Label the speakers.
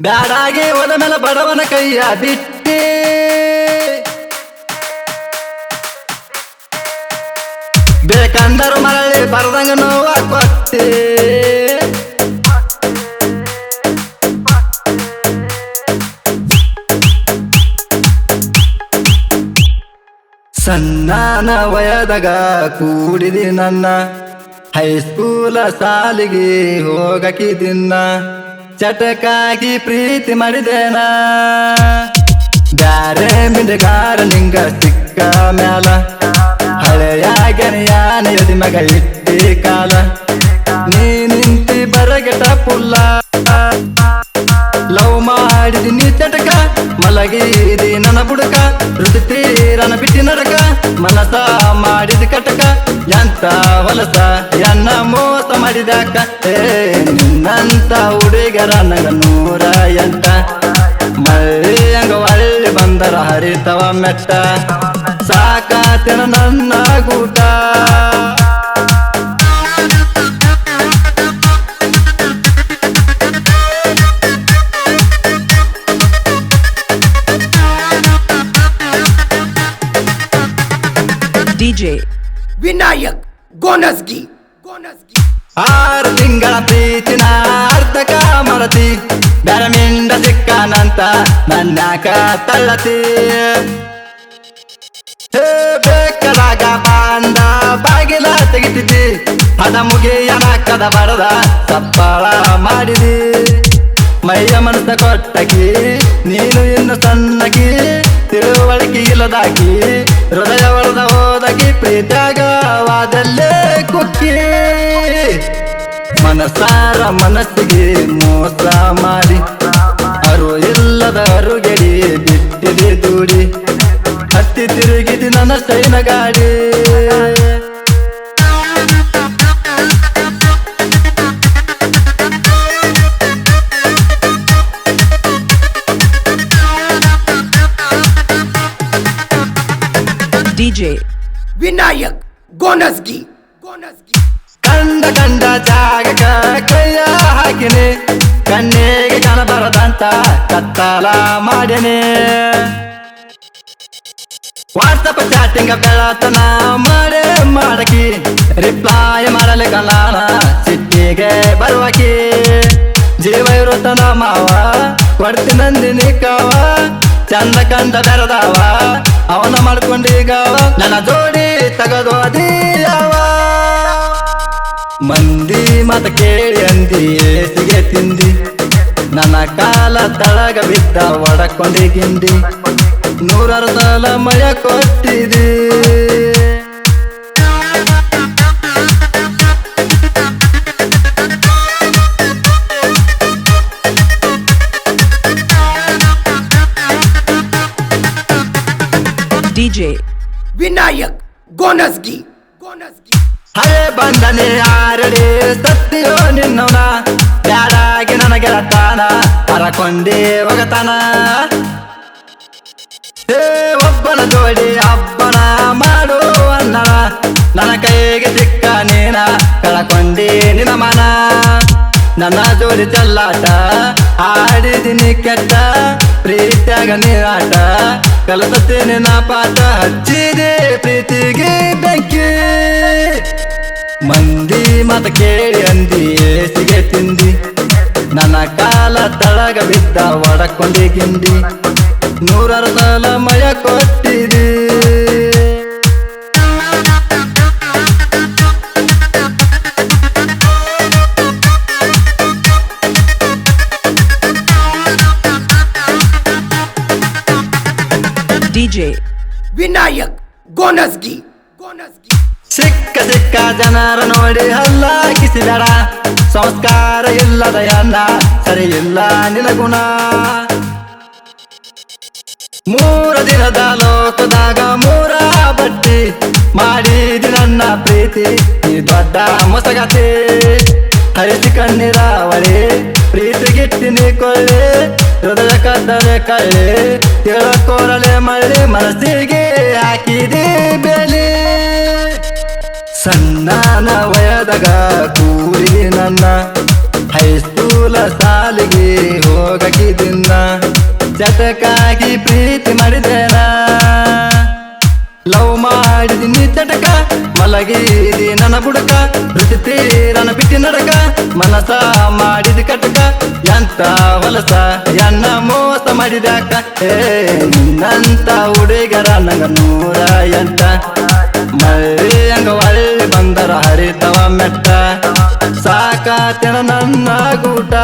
Speaker 1: ಬ್ಯಾಡಾಗಿ ಹೋದ ಮೇಲೆ ಬಡವನ ಕೈಯ ಬಿಟ್ಟಿ. ಬೇಕಂದರು ಮರಳಿ ಬರದಂಗ ನೋವ ಕೊಟ್ಟಿ ಸನ್ನಾನ ವಯದಾಗ ಕೂಡಿದಿ ನನ್ನ. ಹೈಸ್ಕೂಲ ಸಾಲಿಗೆ ಹೋಗಕಿ ದಿನ ಚಟಕಾಗಿ ಪ್ರೀತಿ ಮಾಡಿದೇನ? ಬ್ಯಾರೆ ಮಿಂಡಗಾರ ನಿಂಗ ಸಿಕ್ಕ ಮ್ಯಾಲ. ಹಳೆಯ ಗೆನೆಯಾನ ಎದಿ ಮಗ ಇಟ್ಟಿ ಕಾಲ. ನೀ ನಿಂತಿ ಬರಗೆಟ ಪುಲ್ಲ. ಲವ್ ಮಾಡಿದಿ ನೀ ಚಟಕ ಮಲಗಿದಿ ನನ್ನ ಬುಡಕ. ಋತು ತೀರನ ಬಿಟ್ಟಿ ನಡಕ ಮನಸ ಮಾಡಿದ ಕಟಕ. ಎಂತ ಹೊಲಸ, ಎನ್ನ ಮೋಸ ಮಾಡಿದ ಏ, ನಿನ್ನಂತ ಹುಡುಗರ ನಗ ನೂರ ಎಂತ ಮಳ್ಳಿ ಹಂಗ ಒಳ್ಳಿ ಬಂದರ ಹರಿತವ ಮೆಟ್ಟ. ಸಾಕಾತಿನ ನನ್ನ ಗೂಟ.
Speaker 2: DJ
Speaker 3: ವಿನಾಯಕ್ ಗೋನಸ್ಗಿ. ಗೋನಸ್ಗಿ.
Speaker 1: ಆರು ತಿಂಗಳ ಪ್ರೀತಿನ ಅರ್ಧಕ ಮರತಿ ಬ್ಯಾರ ಮಿಂಡ ಸಿಕ್ಕನಂತ ನನ್ನಾಕ ತಳ್ಳತಿ ಬೇಕಾದಾಗ ಬಾಂದ ಬಾಗಿಲ ತೆಗಿತಿದ್ದಿ, ಹದ ಮುಗಿಯನ ಕದ ಬರದ ಸಪ್ಪಳ ಮಾಡಿದಿ. ಮೈಯ ಮನಸ್ಸ ಕೊಟ್ಟಕಿ ಕುಕ್ಕಿ ಮನಸಾರ ಮನಸ್ಸಿಗೆ ಮೋಸ ಮಾಡಿ. ಅರು ಇಲ್ಲದ ಅರುಗೆಡಿ ಬಿಟ್ಟಿದೆ ದೂಡಿ ಹತ್ತಿ ತಿರುಗಿದಿ ನನ್ನ ಸೈನ ಗಾಡಿ.
Speaker 2: DJ
Speaker 3: ಗೋನಸ್ಗಿ ಗೋನಸ್ಗಿ.
Speaker 1: ಕಂಡ ಕಂಡ ಜಾಗಕ ಕೈಯ ಹಾಕಿನಿ. ಕಣ್ಣಿಗೆ ಕಾಣಬಾರದಂತ ಕತ್ತಲ ಮಾಡಿನಿ. ವಾಟ್ಸಪ್ ಚಾಟಿಂಗ ಬೆಳತನ ಮಾಡೇ ಮಾಡಕಿ. ರಿಪ್ಲೈ ಮಾಡಲಿ ಕಲಾನ ಸಿಟ್ಟಿಗೆ ಬರುವಕಿ. ಜೀವ ಇರುತ್ತನ ಮಾವ ಕೊಡ್ತಿ ನಂದಿನಿ ಕಾವ ಚಂದ ಕಂದ ಬೆರದವ ಅವನ ಮಾಡ್ಕೊಂಡೀಗ ನನ್ನ ಜೋಡಿ ತಗದು ಅದೀಯವ ಮಂದಿ ಮತ ಕೇಳಿ ಅಂದಿ ಏಸಿಗೆ ತಿಂದಿ. ನನ್ನ ಕಾಲ ತಳಗ ಬಿದ್ದ ಒಡಕೊಂಡಿ ಗಿಂಡಿ. ನೂರಾರು ಸಲ ಮಯ
Speaker 2: DJ
Speaker 3: ವಿನಾಯಕ್ ಗೋನಸ್ಗಿ. ಗೋನಸ್ಗಿ.
Speaker 1: ಹಳೆ ಬಂದನೆ ಆರಡಿ ಸತ್ತಿರೋ ನಿನ್ನವನ ಬ್ಯಾಡಾಗಿ ನನಗೆ ಗೆಳತಾನ ಹರಕೊಂಡೇ ಹೋಗತಾನ. ಹೇ ಒಬ್ಬನ ಜೋಡಿ ಹಬ್ಬನ ಮಾಡು ಅನ್ನನ ನನ್ನ ಕೈಗೆ ಸಿಕ್ಕ ನೀನ ಕಳಕೊಂಡಿ ನಿನ್ನ ಮನ. ನನ್ನ ಜೋಡಿ ಚಲ್ಲಾಟ ಆಡಿದಿನಿ ಕೆಟ್ಟ ಪ್ರೀತಿಯಾಗ ನೀರಾಟ. ಕಲಿಸುತ್ತೇನೆ ನಾ ಪಾಠ ಹಚ್ಚಿದೆ ಪ್ರೀತಿಗೆ ಬೆಂಕಿ. ಮಂದಿ ಮತ ಕೇಳಿ ಅಂದಿ, ಏಸಿಗೆ ತಿಂದಿ. ನನ್ನ ಕಾಲ ತಳಗ ಬಿದ್ದ ಒಡಕೊಂಡಿ ಗಿಂಡಿ. ನೂರಾರು ಸಲ ಮಯ ಕೊಟ್ಟಿದಿ.
Speaker 2: DJ.
Speaker 3: ವಿನಾಯಕ್ ಗೋನಸ್ಗಿ. ಗೋನಸ್ಗಿ.
Speaker 1: ಸಿಕ್ಕ ಸಿಕ್ಕ ಜನರ ನೋಡಿ ಹಲ್ಲ ಕಿಸಿಬೇಡ ಸಂಸ್ಕಾರ ಇಲ್ಲದ ಎಲ್ಲ ಸರಿ ಇಲ್ಲ ನಿನ ಗುಣ ಮೂರ ದಿನದ ಲೋಕದಾಗ ಮೂರ ಬಟ್ಟಿ. ಮಾಡಿದಿ ನನ್ನ ಪ್ರೀತಿ ಈ ದೊಡ್ಡ ಮೊಸಗತೆ. ಹರಿಸಿ ಕಣ್ಣೀರಾವಳಿ ಪ್ರೀತಿಗಿಟ್ಟಿನಿ ಕೊಳ್ಳಿ ಹೃದಯ ಕದ್ದಲೆ ಕಳ್ಳಿ ತಿಳಕೋರಲೆ ಮಳ್ಳಿ ಮನಸ್ಸಿಗೆ ಹಾಕಿದೆ ಬೆಲೆ. ಸಣ್ಣನ ವಯದಾಗ ಕೂರಿ ನನ್ನ ಹೈಸ್ಕೂಲ ಸಾಲಿಗೆ ಹೋಗಕಿದಿನ್ನ ಚಟಕಾಗಿ ಪ್ರೀತಿ ಮಾಡಿದೆನ? ಲವ್ ಮಾಡಿದಿನಿ ಚಟಕ ಮಲಗಿದಿ ನನ್ನ ಬುಡಕ ರುಚಿ ತೀರನ ಬಿಟ್ಟಿ ನಡಕ ಮನಸ ಮಾಡಿದ ಕಟಕ, ಎಂತ ಹೊಲಸ ಏ, ನಿನ್ನಂತ ಹುಡುಗರ ನಂಗ ನೂರ ಎಂಟ. ಮಳ್ಳಿ ಹಂಗ ಒಳ್ಳಿ ಬಂದರ ಹರಿತವ ಮೆಟ್ಟ. ಸಾಕಾತಿನ ನನ್ನ ಗೂಟ.